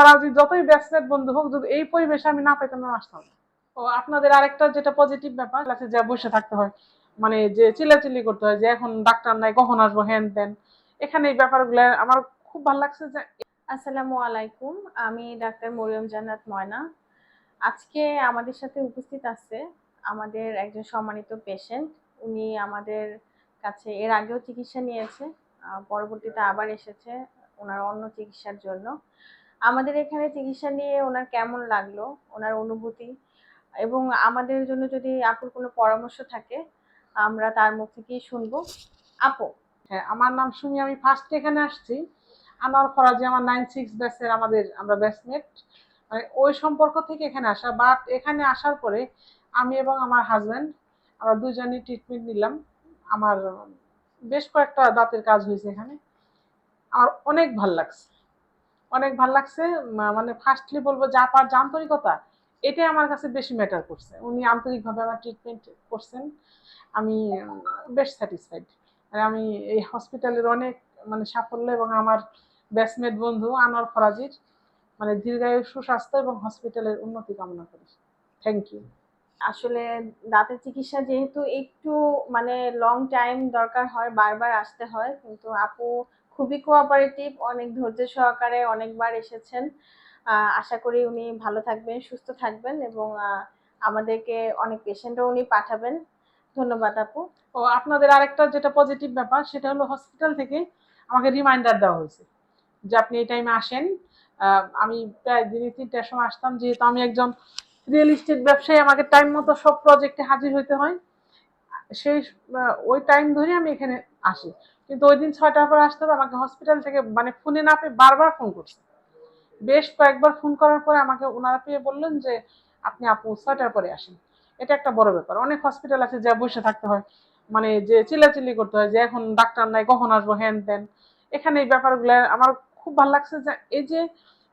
ফরাজি যতই ব্যাচমেট বন্ধু হোক, যদি এই পরিবেশে আমি না পেতাম আমি আসতাম না। ও আপনাদের আরেকটা যেটা পজিটিভ ব্যাপার ক্লাসে যা বসে থাকতে হয়। মানে যে চিল্লাচিল্লি করতে হয়, যে এখন ডাক্তার নাই, কখন আসব হ্যান ত্যান এখানে এই ব্যাপারগুলো আমার খুব ভালো লাগছে যে আসসালামু আলাইকুম, আমি ডাক্তার মরিয়ম জান্নাত ময়না। আজকে আমাদের সাথে উপস্থিত আছে আমাদের একজন সম্মানিত পেশেন্ট উনি আমাদের কাছে এর আগেও চিকিৎসা নিয়েছে পরবর্তীতে আবার এসেছে, ওনার অন্য চিকিৎসার জন্য। আমাদের এখানে চিকিৎসা নিয়ে ওনার কেমন লাগল, ওনার অনুভূতি? এবং আমাদের জন্য যদি আপুর কোনো পরামর্শ থাকে, আমরা তার মুখ থেকেই শুনব। আপু? হ্যাঁ আমার নাম শুনি আমি ফার্স্ট এখানে আসছি। আমার ফরাজি, আমার নাইন সিক্স ব্যাচের আমাদের, আমরা ব্যাচমেট মানে ওই সম্পর্ক থেকে এখানে আসা বাট এখানে আসার পরে আমি এবং আমার হাজব্যান্ড আমরা দুজনই ট্রিটমেন্ট নিলাম। আমার বেশ কয়েকটা দাঁতের কাজ হয়েছে এখানে। আমার অনেক ভালো লাগছে। অনেক ভালো লাগছে মানে ফার্স্টলি বলব যা পার যে আন্তরিকতা, এটাই আমার কাছে বেশি ম্যাটার করছে। উনি আন্তরিকভাবে আমার ট্রিটমেন্ট করছেন। আমি বেশ স্যাটিসফাইড আর আমি এই হসপিটালের অনেক মানে সাফল্য এবং আমার ব্যাচমেট বন্ধু আনোয়ার ফরাজির মানে দীর্ঘায়ু, সুস্বাস্থ্য এবং হসপিটালের উন্নতি কামনা করি। থ্যাংক ইউ আসলে দাঁতের চিকিৎসা যেহেতু একটু মানে লং টাইম দরকার হয়, বারবার আসতে হয়, কিন্তু আপু খুবই কোঅপারেটিভ অনেক ধৈর্য সহকারে অনেকবার এসেছেন। আশা করি উনি ভালো থাকবেন, সুস্থ থাকবেন এবং আমাদেরকে অনেক পেশেন্টও উনি পাঠাবেন। ধন্যবাদ আপু। ও, আপনাদের আরেকটা যেটা পজিটিভ ব্যাপার, সেটা হলো হসপিটাল থেকে আমাকে রিমাইন্ডার দেওয়া হয়েছে যে আপনি এই টাইমে আসেন। আমি প্রায় দিনে তিনটার সময় আসতাম, যেহেতু আমি একজন রিয়েল এস্টেট ব্যবসায়ী, আমাকে টাইম মতো সব প্রজেক্টে হাজির হতে হয়। সেই ওই টাইম ধরে আমি এখানে আসি। কিন্তু ওই দিন ছয়টার পর আসতে হবে, আমাকে হসপিটাল থেকে মানে ফোনে না পেয়ে বারবার ফোন করছে। বেশ কয়েকবার ফোন করার পরে আমাকে ওনারা পেয়ে বললেন যে, আপনি আপু, ছয়টার পরে আসেন। এটা একটা বড় ব্যাপার। অনেক হসপিটাল আছে যা বসে থাকতে হয়। মানে যে চিল্লাচিল্লি করতে হয় যে, এখন ডাক্তার নাই, কখন আসব? হ্যান ত্যান। এখানে এই ব্যাপারগুলো আমার খুব ভালো লাগছে যে, এই যে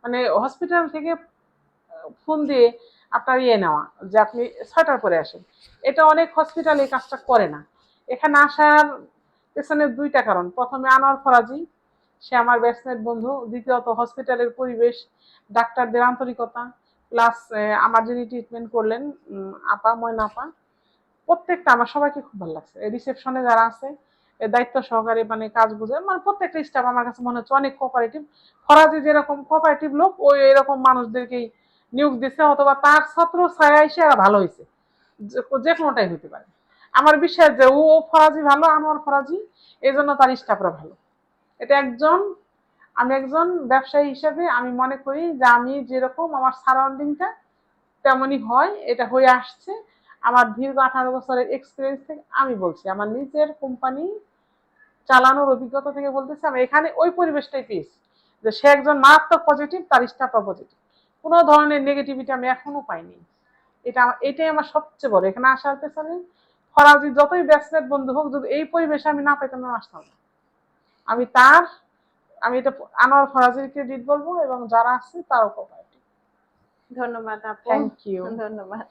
মানে হসপিটাল থেকে ফোন দিয়ে আপনার ইয়ে নেওয়া, যে আপনি ছয়টার পরে আসেন। এটা অনেক হসপিটাল এই কাজটা করে না। এখানে আসার পেছনে দুইটা কারণ। প্রথমে আনোয়ার ফরাজি, সে আমার ব্যাচমেট বন্ধু। দ্বিতীয়ত হসপিটালের পরিবেশ, ডাক্তারদের আন্তরিকতা প্লাস আমার যিনি ট্রিটমেন্ট করলেন আপা, ময়না আপা, প্রত্যেকটা আমার সবাইকে খুব ভালো লাগছে। রিসেপশনে যারা আছে দায়িত্ব সহকারে মানে কাজ বুঝে মানে প্রত্যেকটা স্টাফ আমার কাছে মনে হচ্ছে অনেক কোপারেটিভ ফরাজি যেরকম কোপারেটিভ লোক ওই এরকম মানুষদেরকেই নিয়োগ দিচ্ছে অথবা তার ছাত্র ছায়া এসে ভালো হয়েছে যে কোনোটাই হতে পারে আমার বিশ্বাস যে ও ফরাজি ভালো, আমার ফরাজি এই জন্য তার স্টাফরা ভালো। এটা একজন, আমি একজন ব্যবসায়ী হিসেবে আমি মনে করি যে আমি যেরকম আমার সারাউন্ডিংটা তেমনই হয়, এটা হয়ে আসছে। আমার দীর্ঘ আঠারো বছরের এক্সপিরিয়েন্স থেকে আমি বলছি, আমার নিজের কোম্পানি চালানোর অভিজ্ঞতা থেকে বলতেছি, আমি এখানে ওই পরিবেশটাই পেয়েছি যে সে একজন মারাত্মক পজিটিভ তার স্টাফরা পজিটিভ কোনো ধরনের নেগেটিভিটি আমি এখনও পাইনি। এটা এটাই আমার সবচেয়ে বড়। এখানে আসার পেছনে ফরাজি যতই ব্যাচমেট বন্ধু হোক যদি এই পরিবেশে আমি না পেতাম না আসতাম আমি তার আমি এটা আনোয়ার ফরাজির ক্রেডিট বলব এবং যারা আছে তার কোপারেটিভ ধন্যবাদ আপু। থ্যাংক ইউ ধন্যবাদ।